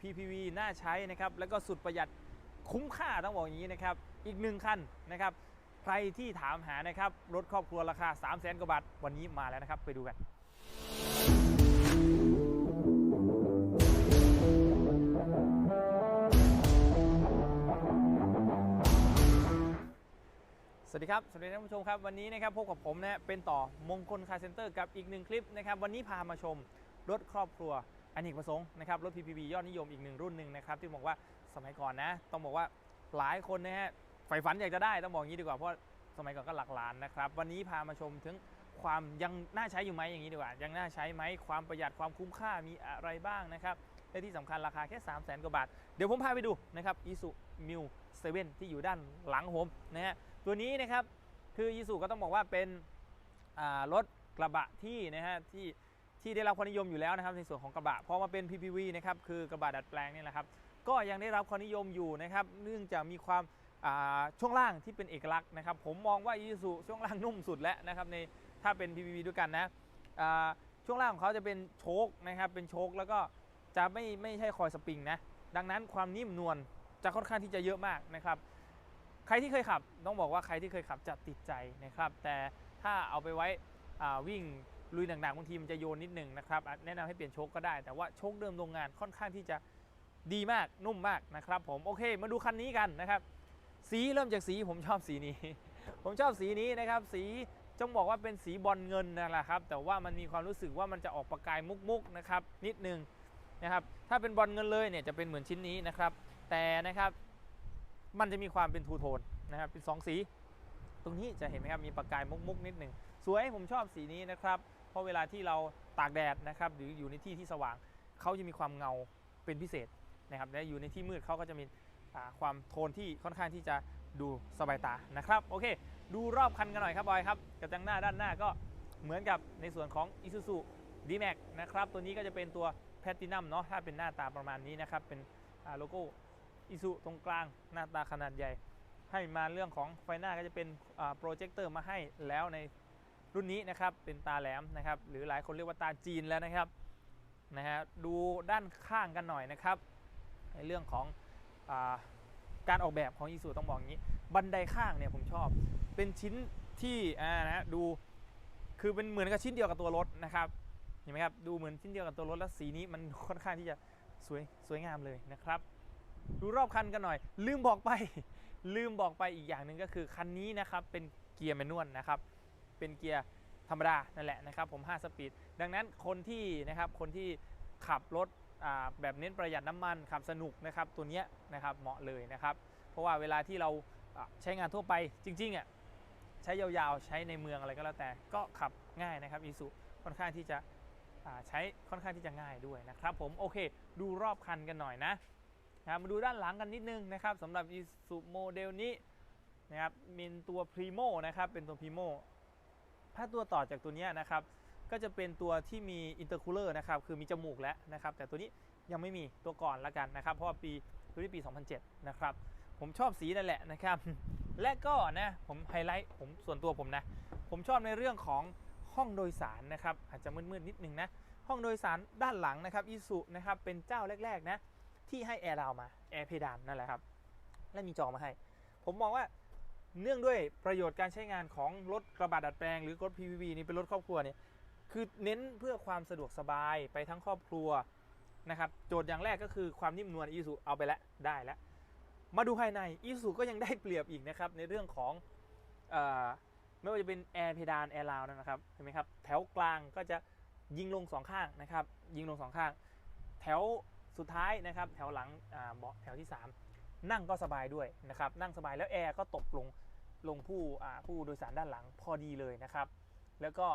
PPV น่าใช้นะครับ แล้วก็สุดประหยัดคุ้มค่าต้องบอกอย่างนี้นะครับ อีกหนึ่งคันนะครับ ใครที่ถามหานะครับ รถครอบครัวราคา 3 0 0แสนกว่าบาท วันนี้มาแล้วนะครับ ไปดูกันสวัสดีครับ สวัสดีท่านผู้ชมครับ วันนี้นะครับพบกับผมนะฮะเป็นต่อมงคลคาร์เซ็นเตอร์กับอีกหนึ่งคลิปนะครับ วันนี้พามาชมรถครอบครัว อเนกประสงค์นะครับรถ PPV ยอดนิยมอีกหนึ่งรุ่นหนึ่งนะครับที่บอกว่าสมัยก่อนนะ ต้องบอกว่าหลายคนนะฮะใฝ่ฝันอยากจะได้ต้องบอกอย่างนี้ดีกว่าเพราะสมัยก่อนก็หลักล้านนะครับ วันนี้พามาชมถึงความยังน่าใช้อยู่ไหมอย่างนี้ดีกว่า ยังน่าใช้ไหมความประหยัดความคุ้มค่ามีอะไรบ้างนะครับและที่สำคัญราคาแค่ 3 0 0 0 0 0กว่าบาท เดี๋ยวผมพาไปดูนะครับ Isuzu Mu 7ที่อยู่ด้านหลังผมนะฮะตัวนี้นะครับคืออีซูก็ต้องบอกว่าเป็นรถกระบะที่นะฮะที่ ที่ได้รับความนิยมอยู่แล้วนะครับในส่วนของกระบะพอมาเป็น PPV นะครับคือกระบะดัดแปลงนี่แหละครับก็ยังได้รับความนิยมอยู่นะครับเนื่องจากมีความาช่วงล่างที่เป็นเอกลักษณ์นะครับผมมองว่าอีซูช่วงล่างนุ่มสุดแล้วนะครับในถ้าเป็น PPV ด้วยกันนะช่วงล่างของเขาจะเป็นโชคนะครับเป็นโชคแล้วก็จะไม่ไม่ใช่คอยสปริงนะดังนั้นความนิ่มนวลจะค่อนข้างที่จะเยอะมากนะครับใครที่เคยขับต้องบอกว่าใครที่เคยขับจะติดใจนะครับแต่ถ้าเอาไปไว้วิ่ง ลุยหนักๆบางทีมันจะโยนนิดหนึ่งนะครับแนะนำให้เปลี่ยนโชคก็ได้ แต่ว่าโชคเดิมโรงงานค่อนข้างที่จะดีมากนุ่มมากนะครับผมโอเค มาดูคันนี้กันนะครับ สีเริ่มจากสีผมชอบสีนี้ ผมชอบสีนี้นะครับ สีต้องบอกว่าเป็นสีบอลเงินนั่นแหละครับ แต่ว่ามันมีความรู้สึกว่ามันจะออกประกายมุกๆนะครับนิดนึงนะครับ ถ้าเป็นบอลเงินเลยเนี่ยจะเป็นเหมือนชิ้นนี้นะครับ แต่นะครับ มันจะมีความเป็นทูโทนนะครับเป็น 2 สี ตรงนี้จะเห็นไหมครับมีประกายมุกๆนิดหนึ่งสวยผมชอบสีนี้นะครับ เพราะเวลาที่เราตากแดดนะครับหรืออยู่ในที่ที่สว่างเขาจะมีความเงาเป็นพิเศษนะครับและอยู่ในที่มืดเขาก็จะมีความโทนที่ค่อนข้างที่จะดูสบายตานะครับโอเค ดูรอบคันกันหน่อยครับบอยครับกระจังหน้าด้านหน้าก็เหมือนกับในส่วนของ Isuzu D-Max นะครับตัวนี้ก็จะเป็นตัวแพ t ตินัมเนาะถ้าเป็นหน้าตาประมาณนี้นะครับเป็นโลโก้อิสุตรงกลางหน้าตาขนาดใหญ่ ให้มาเรื่องของไฟหน้าก็จะเป็นโปรเจคเตอร์มาให้แล้วใน รุ่นนี้นะครับเป็นตาแหลมนะครับ หรือหลายคนเรียกว่าตาจีนแล้วนะครับนะฮะดูด้านข้างกันหน่อยนะครับ ในเรื่องของอาการออกแบบของอิสุต้องบอกงี้ บันไดข้างเนี่ยผมชอบ เป็นชิ้นที่อ่านะฮะดูคือเป็นเหมือนกับชิ้นเดียวกับตัวรถนะครับเห็นไหมครับดูเหมือนชิ้นเดียวกับตัวรถแล้วสีนี้มันค่อนข้างที่จะสวยสวยงามเลยนะครับ ดูรอบคันกันหน่อย ลืมบอกไป ลืมบอกไปอีกอย่างหนึ่งก็คือคันนี้นะครับเป็นเกียร์แมนนวลนะครับ เป็นเกียร์ธรรมดานั่นแหละนะครับผม 5 สปีด ดังนั้นคนที่นะครับคนที่ขับรถแบบเน้นประหยัดน้ำมันขับสนุกนะครับตัวเนี้ยนะครับเหมาะเลยนะครับ เพราะว่าเวลาที่เราใช้งานทั่วไปจริงๆอะใช้ยาวๆ ใช้ในเมืองอะไรก็แล้วแต่ก็ขับง่ายนะครับอีสุค่อนข้างที่จะใช้ค่อนข้างที่จะง่ายด้วยนะครับผมโอเค ดูรอบคันกันหน่อยนะนะมาดูด้านหลังกันนิดนึงนะครับสำหรับ Isuzu โมเดลนี้นะครับเป็นตัว Primo นะครับเป็นตัว Primo ถ้าตัวต่อจากตัวนี้นะครับก็จะเป็นตัวที่มี intercooler นะครับคือมีจมูกแล้วนะครับ แต่ตัวนี้ยังไม่มีตัวก่อนละกันนะครับ เพราะว่าปีตัวนี้ปี 2007 นะครับ ผมชอบสีนั่นแหละนะครับ และก็นะผมไฮไลท์ผมส่วนตัวผมนะ ผมชอบในเรื่องของห้องโดยสารนะครับ อาจจะมืดๆนิดนึงนะห้องโดยสารด้านหลังนะครับอิสุนะครับเป็นเจ้าแรกๆนะที่ให้แอร์ราวมาแอร์เพดานนั่นแหละครับและมีจอมาให้ ผมมองว่า เนื่องด้วยประโยชน์การใช้งานของรถกระบะดัดแปลง หรือรถ PVV นี่เป็นรถครอบครัวเนี่ยคือเน้นเพื่อความสะดวกสบายไปทั้งครอบครัวนะครับโจทย์อย่างแรกก็คือความนิ่มนวลอีสุเอาไปแล้วได้แล้ว มาดูภายในอีสุก็ยังได้เปรียบอีกนะครับในเรื่องของออไม่ว่าจะเป็นแอร์เพดานแอร์ราวนะครับเห็นไหมครับแถวกลางก็จะยิงลงสองข้างนะครับยิงลงสองข้าง แถวสุดท้ายนะครับแถวหลังเบาะแถวที่ 3 นั่งก็สบายด้วยนะครับนั่งสบายแล้วแอร์ก็ตกลงลงผู้ผู้โดยสารด้านหลังพอดีเลยนะครับ แล้วก็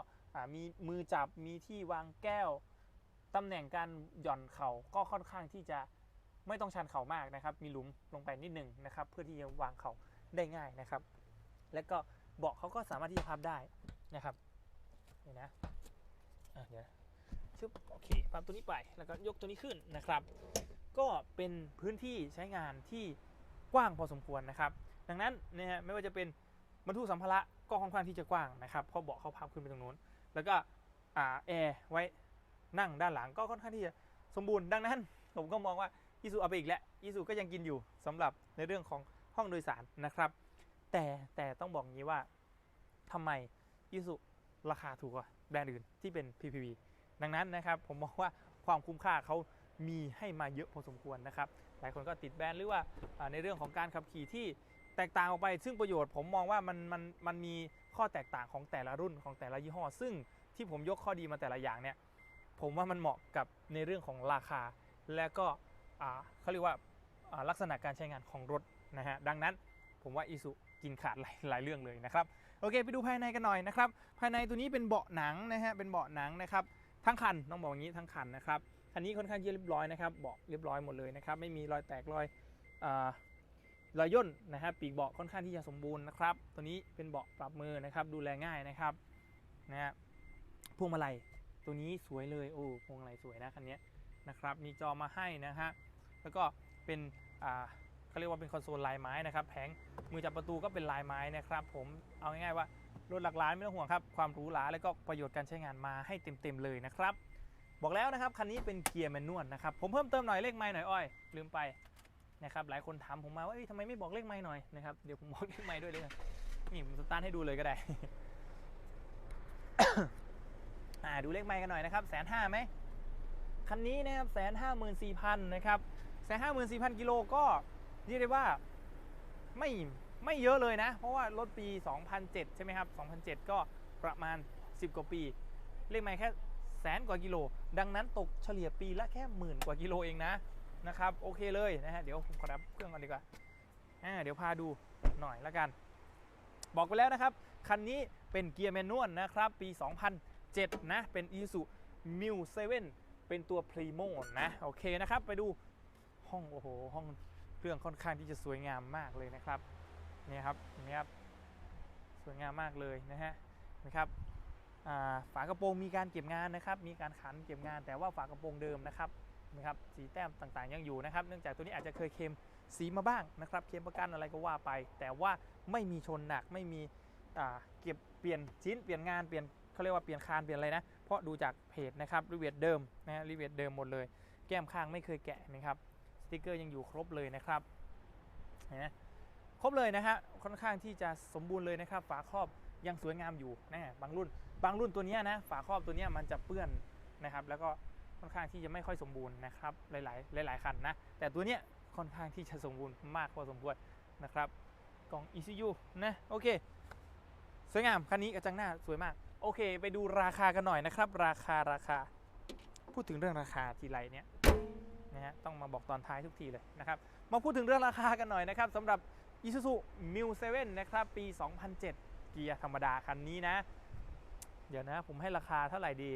มีมือจับมีที่วางแก้วตำแหน่งการหย่อนเข่าก็ค่อนข้างที่จะไม่ต้องชันเข่ามากนะครับ มีหลุมลงไปนิดหนึ่งนะครับ เพื่อที่จะวางเข่าได้ง่ายนะครับ แล้วก็เบาะเขาก็สามารถที่จะพับได้นะครับนี่นะอะเดี๋ยวชึบโอเคปรับตัวนี้ไปแล้วก็ยกตัวนี้ขึ้นนะครับ ก็เป็นพื้นที่ใช้งานที่กว้างพอสมควรนะครับ ดังนั้นนะฮะไม่ว่าจะเป็นบรรทุกสัมภาระก็ค่อนข้างที่จะกว้างนะครับเพราะเบาะเขาพับขึ้นไปตรงนู้น แล้วก็อแอร์ไว้นั่งด้านหลังก็ค่อนข้างที่จะสมบูรณ์ดังนั้น ผมก็มองว่าอีซูเอาไปอีกแล้วอีซูก็ยังกินอยู่สำหรับในเรื่องของห้องโดยสารนะครับ แต่แต่ต้องบอกงี้ว่าทำไมอีซูราคาถูกกว่าแบรนด์อื่นที่เป็น PPV ดังนั้นนะครับผมมองว่าความคุ้มค่าเขา มีให้มาเยอะพอสมควรนะครับ หลายคนก็ติดแบรนด์หรือว่าในเรื่องของการขับขี่ที่แตกต่างออกไป ซึ่งประโยชน์ผมมองว่ามันมันมันมีข้อแตกต่างของแต่ละรุ่นของแต่ละยี่ห้อ ซึ่งที่ผมยกข้อดีมาแต่ละอย่างเนี่ยผมว่ามันเหมาะกับในเรื่องของราคา และก็เขาเรียกว่าาลักษณะการใช้งานของรถนะฮะดังนั้นผมว่าอีสุกินขาดหลายหลายเรื่องเลยนะครับโอเค ไปดูภายในกันหน่อยนะครับภายในตัวนี้เป็นเบาะหนังนะฮะเป็นเบาะหนังนะครับทั้งคันต้องบอกอย่างนี้ทั้งคันนะครับ นนี้ค่อนข้างเรียบร้อยนะครับเบาะเรียบร้อยหมดเลยนะครับไม่มีรอยแตกรอยอรอยย่นนะครับปีกเบาะค่อนข้างที่จะสมบูรณ์นะครับ ตัวนี้เป็นเบาะปรับมือนะครับ ดูแลง่ายนะครับนะฮะพวงมาลัยตัวนี้สวยเลยโอ้พวงมาลัยสวยนะคันนี้นะครับ มีจอมาให้นะฮะแล้วก็เป็นอ่าเขาเรียกว่าเป็นคอนโซลลายไม้นะครับแผงมือจับประตูก็เป็นลายไม้นะครับ ผมเอาง่ายๆว่ารถหลักล้านไม่ต้องห่วงครับความหรูหราแล้วก็ประโยชน์การใช้งานมาให้เต็มๆเลยนะครับ บอกแล้วนะครับคันนี้เป็นเกียร์แมนนวลนะครับผมเพิ่มเติมหน่อยเลขไม้หน่อยอ้อยลืมไปนะครับหลายคนถามผมมาว่าทำไมไม่บอกเลขไม้หน่อยนะครับเดี๋ยวผมบอกเลขไม้ด้วยเลยนี่ผมสตาร์ทให้ดูเลยก็ได้อ่าดูเลขไม้กันหน่อยนะครับแสนห้าไหมคันนี้นะครับแสนห้าหมื่นสี่พันนะครับแสนห้าหมื่นสี่พันกิโลก็เรียกได้ว่าไม่ไม่เยอะเลยนะ เพราะว่ารถปี 2007 ใช่ไหมครับ 2007 ก็ประมาณ 10 กว่าปี เลขไม้แค่ แสนกว่ากิโล ดังนั้นตกเฉลี่ยปีละแค่หมื่นกว่ากิโลเองนะนะครับโอเคเลยนะฮะเดี๋ยวผมขอรับเครื่องก่อนดีกว่าอ่าเดี๋ยวพาดูหน่อยละกัน บอกไปแล้วนะครับ คันนี้เป็นเกียร์แมนนวลนะครับ ปี 2007 นะ เป็น Isuzu m u 7เป็นตัว Primo นะโอเคนะครับ ไปดูห้องโอ้โหห้องเครื่องค่อนข้างที่จะสวยงามมากเลยนะครับนี่ครับนี่ครับสวยงามมากเลยนะฮะนะครับ ฝากระโปรงมีการเก็บงานนะครับ มีการขันเก็บงาน แต่ว่าฝากระโปรงเดิมนะครับนะครับสีแต้มต่างๆยังอยู่นะครับ เนื่องจากตัวนี้อาจจะเคยเคลมสีมาบ้างนะครับ เคลมประกันอะไรก็ว่าไป แต่ว่าไม่มีชนหนักไม่มีเก็บเปลี่ยนชิ้นเปลี่ยนงานเปลี่ยนเขาเรียกว่าเปลี่ยนคานเปลี่ยนอะไรนะ เพราะดูจากเพจนะครับรีเวทเดิมนะฮะรีเวทเดิมหมดเลย แก้มข้างไม่เคยแกะนะครับสติกเกอร์ยังอยู่ครบเลยนะครับนไหมครบเลยนะฮะค่อนข้างที่จะสมบูรณ์เลยนะครับ ฝาครอบยังสวยงามอยู่นะบางรุ่น บางรุ่นตัวนี้นะฝาครอบตัวนี้มันจะเปื้อนนะครับ แล้วก็ค่อนข้างที่จะไม่ค่อยสมบูรณ์นะครับ หลาย ๆ หลาย ๆ คันนะ แต่ตัวเนี้ยค่อนข้างที่จะสมบูรณ์มากพอสมควรนะครับ กล่อง ECU นะโอเคสวยงามคันนี้กระจังหน้าสวยมาก โอเค ไปดูราคากันหน่อยนะครับ ราคาราคา พูดถึงเรื่องราคาทีไรเนี่ยนะฮะต้องมาบอกตอนท้ายทุกทีเลยนะครับ มาพูดถึงเรื่องราคากันหน่อยนะครับสำหรับ Isuzu Mu 7นะครับปี 2007 เกียร์ธรรมดาคันนี้นะ เดี๋ยวนะ ผมให้ราคาเท่าไหร่ดี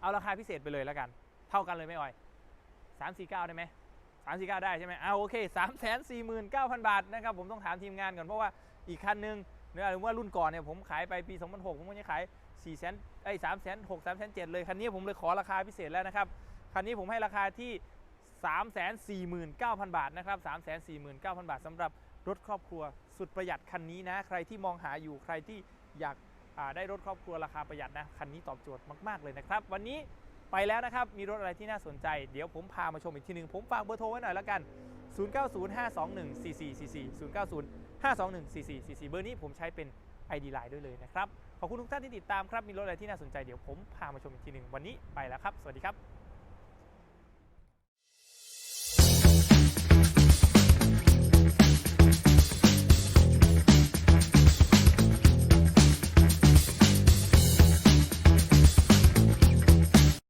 เอาราคาพิเศษไปเลยแล้วกัน เท่ากันเลยไม่อ่อย349ได้ไหม349ได้ใช่ไหมเอาโอเค349,000บาทนะครับผมต้องถามทีมงานก่อนเพราะว่าอีกคันหนึงเนี่ยหรือว่ารุ่นก่อนเนี่ยผมขายไปปี 2006 ผมก็จะขาย4แสนไอ้3แสน6 3แสน7เลย คันนี้ผมเลยขอราคาพิเศษแล้วนะครับ คันนี้ผมให้ราคาที่ 349,000 บาทนะครับ 349,000 บาทสำหรับรถครอบครัวสุดประหยัดคันนี้นะ ใครที่มองหาอยู่ใครที่อยาก ได้รถครอบครัวราคาประหยัดนะคันนี้ตอบโจทย์มากๆเลยนะครับ วันนี้ไปแล้วนะครับ มีรถอะไรที่น่าสนใจ เดี๋ยวผมพามาชมอีกทีหนึ่งผมฝากเบอร์โทรไว้หน่อยแล้วกัน 0905214444 0905214444 เบอร์นี้ผมใช้เป็น ID Line ด้วยเลยนะครับ ขอบคุณทุกท่านที่ติดตามครับ มีรถอะไรที่น่าสนใจเดี๋ยวผมพามาชมอีกทีหนึ่งวันนี้ไปแล้วครับ สวัสดีครับ